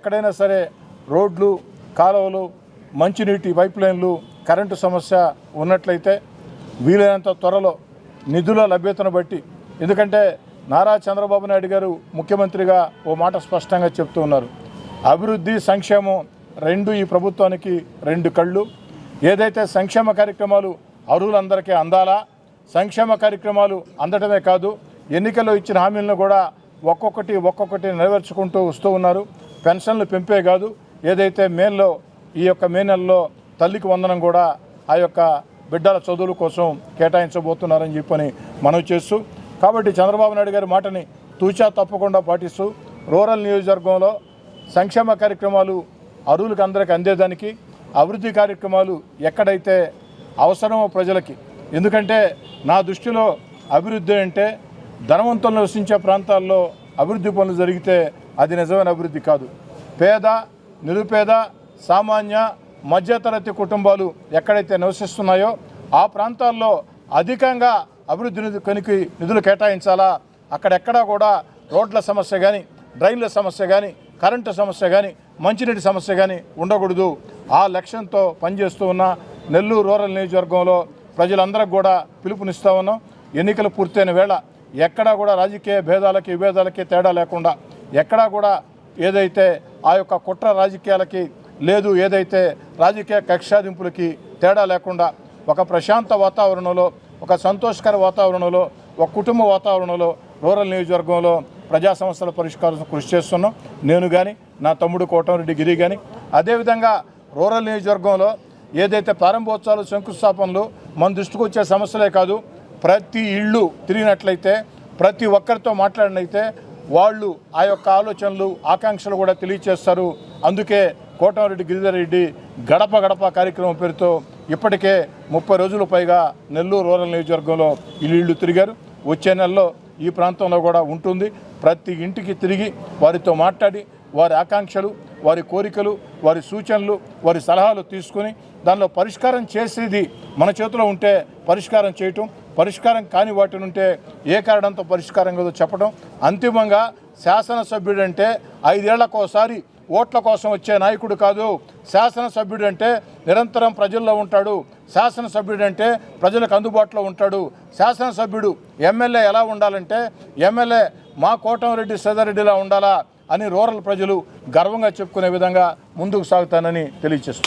ఎక్కడైనా సరే రోడ్లు కాలువలు మంచినీటి పైప్ లైన్లు కరెంటు సమస్య ఉన్నట్లయితే వీలైనంత త్వరలో నిధుల లభ్యతను బట్టి ఎందుకంటే నారా చంద్రబాబు నాయుడు గారు ముఖ్యమంత్రిగా ఓ మాట స్పష్టంగా చెప్తూ ఉన్నారు. అభివృద్ధి సంక్షేమం రెండు ఈ ప్రభుత్వానికి రెండు కళ్ళు. ఏదైతే సంక్షేమ కార్యక్రమాలు అర్హులందరికీ అందాలా సంక్షేమ కార్యక్రమాలు అందటమే కాదు ఎన్నికల్లో ఇచ్చిన హామీలను కూడా ఒక్కొక్కటి ఒక్కొక్కటి నెరవేర్చుకుంటూ వస్తూ ఉన్నారు. పెన్షన్లు పెంపే కాదు ఏదైతే మేల్లో ఈ యొక్క మే నెలలో తల్లికి వందనం కూడా ఆ యొక్క బిడ్డల చదువుల కోసం కేటాయించబోతున్నారని చెప్పని మనవి చేస్తూ కాబట్టి చంద్రబాబు నాయుడు గారి మాటని తూచా తప్పకుండా పాటిస్తూ రూరల్ నియోజకవర్గంలో సంక్షేమ కార్యక్రమాలు అరువులకు అందరికి అందేదానికి అభివృద్ధి కార్యక్రమాలు ఎక్కడైతే అవసరమో ప్రజలకి. ఎందుకంటే నా దృష్టిలో అభివృద్ధి అంటే ధనవంతులు నివసించే ప్రాంతాల్లో అభివృద్ధి పనులు జరిగితే అది నిజమైన అభివృద్ధి కాదు. పేద నిరుపేద సామాన్య మధ్యతరగతి కుటుంబాలు ఎక్కడైతే నివసిస్తున్నాయో ఆ ప్రాంతాల్లో అధికంగా అభివృద్ధి నిధు నిధులు కేటాయించాలా? అక్కడెక్కడా కూడా రోడ్ల సమస్య కానీ డ్రైన్ల సమస్య కానీ కరెంటు సమస్య కానీ మంచినీటి సమస్య కానీ ఉండకూడదు. ఆ లక్ష్యంతో పనిచేస్తూ ఉన్న నెల్లూరు రూరల్ నియోజకవర్గంలో ప్రజలందరికీ కూడా పిలుపునిస్తా ఉన్నాం. ఎన్నికలు పూర్తయిన వేళ ఎక్కడా కూడా రాజకీయ భేదాలకి విభేదాలకి తేడా లేకుండా ఎక్కడా కూడా ఏదైతే ఆ యొక్క కుట్ర రాజకీయాలకి లేదు ఏదైతే రాజకీయ కక్షాదింపులకి తేడా లేకుండా ఒక ప్రశాంత వాతావరణంలో ఒక సంతోషకర వాతావరణంలో ఒక కుటుంబ వాతావరణంలో రూరల్ నియోజకవర్గంలో ప్రజా సమస్యల పరిష్కారం కృషి చేస్తున్నాం. నేను కానీ నా తమ్ముడు కోటమిరెడ్డి గిరి కానీ అదేవిధంగా రూరల్ నియోజకవర్గంలో ఏదైతే ప్రారంభోత్సవాలు శంకుస్థాపనలు మన దృష్టికి వచ్చే సమస్యలే కాదు ప్రతి ఇళ్ళు తిరిగినట్లయితే ప్రతి ఒక్కరితో మాట్లాడినైతే వాళ్ళు ఆ యొక్క ఆలోచనలు ఆకాంక్షలు కూడా తెలియచేస్తారు. అందుకే కోటమిరెడ్డి గిరిధర్ రెడ్డి గడప గడప కార్యక్రమం పేరుతో ఇప్పటికే ముప్పై రోజులు పైగా నెల్లూరు రూరల్ నియోజకవర్గంలో ఇల్లు తిరిగారు. వచ్చే నెలలో ఈ ప్రాంతంలో కూడా ఉంటుంది. ప్రతి ఇంటికి తిరిగి వారితో మాట్లాడి వారి ఆకాంక్షలు వారి కోరికలు వారి సూచనలు వారి సలహాలు తీసుకుని దానిలో పరిష్కారం చేసేది మన చేతిలో ఉంటే పరిష్కారం చేయటం పరిష్కారం కాని వాటిని ఉంటే ఏ కారణంతో పరిష్కారం కదో చెప్పడం. అంతిమంగా శాసనసభ్యుడంటే ఐదేళ్ళకోసారి ఓట్ల కోసం వచ్చే నాయకుడు కాదు. శాసనసభ్యుడు అంటే నిరంతరం ప్రజల్లో ఉంటాడు. శాసనసభ్యుడు అంటే ప్రజలకు అందుబాటులో ఉంటాడు. శాసనసభ్యుడు ఎమ్మెల్యే ఎలా ఉండాలంటే ఎమ్మెల్యే మా కోటమిరెడ్డి సదారెడ్డిలా ఉండాలా అని రూరల్ ప్రజలు గర్వంగా చెప్పుకునే విధంగా ముందుకు సాగుతానని తెలియజేస్తుంది